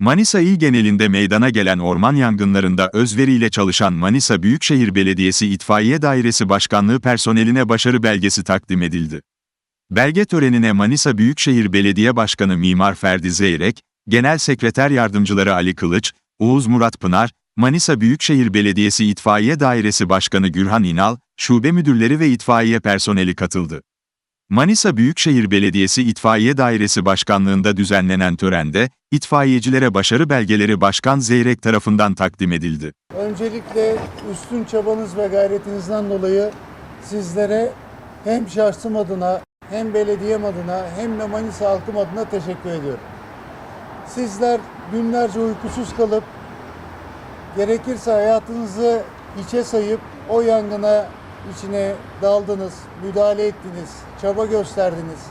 Manisa il genelinde meydana gelen orman yangınlarında özveriyle çalışan Manisa Büyükşehir Belediyesi İtfaiye Dairesi Başkanlığı personeline başarı belgesi takdim edildi. Belge törenine Manisa Büyükşehir Belediye Başkanı Mimar Ferdi Zeyrek, Genel Sekreter Yardımcıları Ali Kılıç, Oğuz Murat Pınar, Manisa Büyükşehir Belediyesi İtfaiye Dairesi Başkanı Gürhan İnal, şube müdürleri ve itfaiye personeli katıldı. Manisa Büyükşehir Belediyesi İtfaiye Dairesi Başkanlığında düzenlenen törende, itfaiyecilere başarı belgeleri Başkan Zeyrek tarafından takdim edildi. Öncelikle üstün çabanız ve gayretinizden dolayı sizlere hem şahsım adına hem belediyem adına hem de Manisa halkım adına teşekkür ediyorum. Sizler günlerce uykusuz kalıp gerekirse hayatınızı hiçe sayıp o yangına içine daldınız, müdahale ettiniz, çaba gösterdiniz.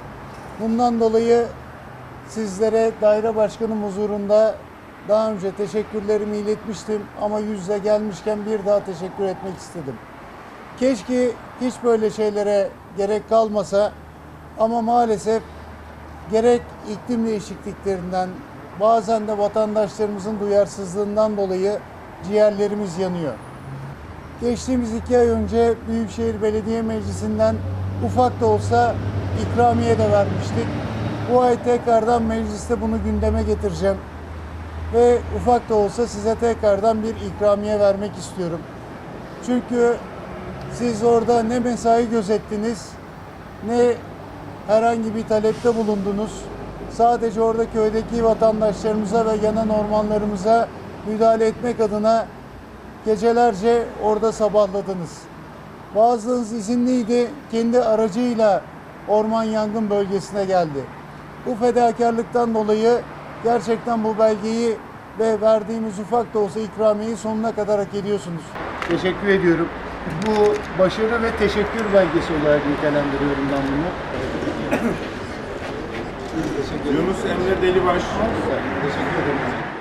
Bundan dolayı sizlere daire başkanım huzurunda daha önce teşekkürlerimi iletmiştim ama yüzle gelmişken bir daha teşekkür etmek istedim. Keşke hiç böyle şeylere gerek kalmasa ama maalesef gerek iklim değişikliklerinden bazen de vatandaşlarımızın duyarsızlığından dolayı ciğerlerimiz yanıyor. Geçtiğimiz iki ay önce Büyükşehir Belediye Meclisi'nden ufak da olsa ikramiye de vermiştik. Bu ay tekrardan mecliste bunu gündeme getireceğim. Ve ufak da olsa size tekrardan bir ikramiye vermek istiyorum. Çünkü siz orada ne mesai gözettiniz, ne herhangi bir talepte bulundunuz. Sadece orada köydeki vatandaşlarımıza ve yanan ormanlarımıza müdahale etmek adına gecelerce orada sabahladınız. Bazılarınız izinliydi, kendi aracıyla orman yangın bölgesine geldi. Bu fedakarlıktan dolayı gerçekten bu belgeyi ve verdiğimiz ufak da olsa ikramiyeyi sonuna kadar hak ediyorsunuz. Teşekkür ediyorum. Bu başarı ve teşekkür belgesi olarak nitelendiriyorum ben bunu. Yunus Emre Delibaş. Teşekkür ederim.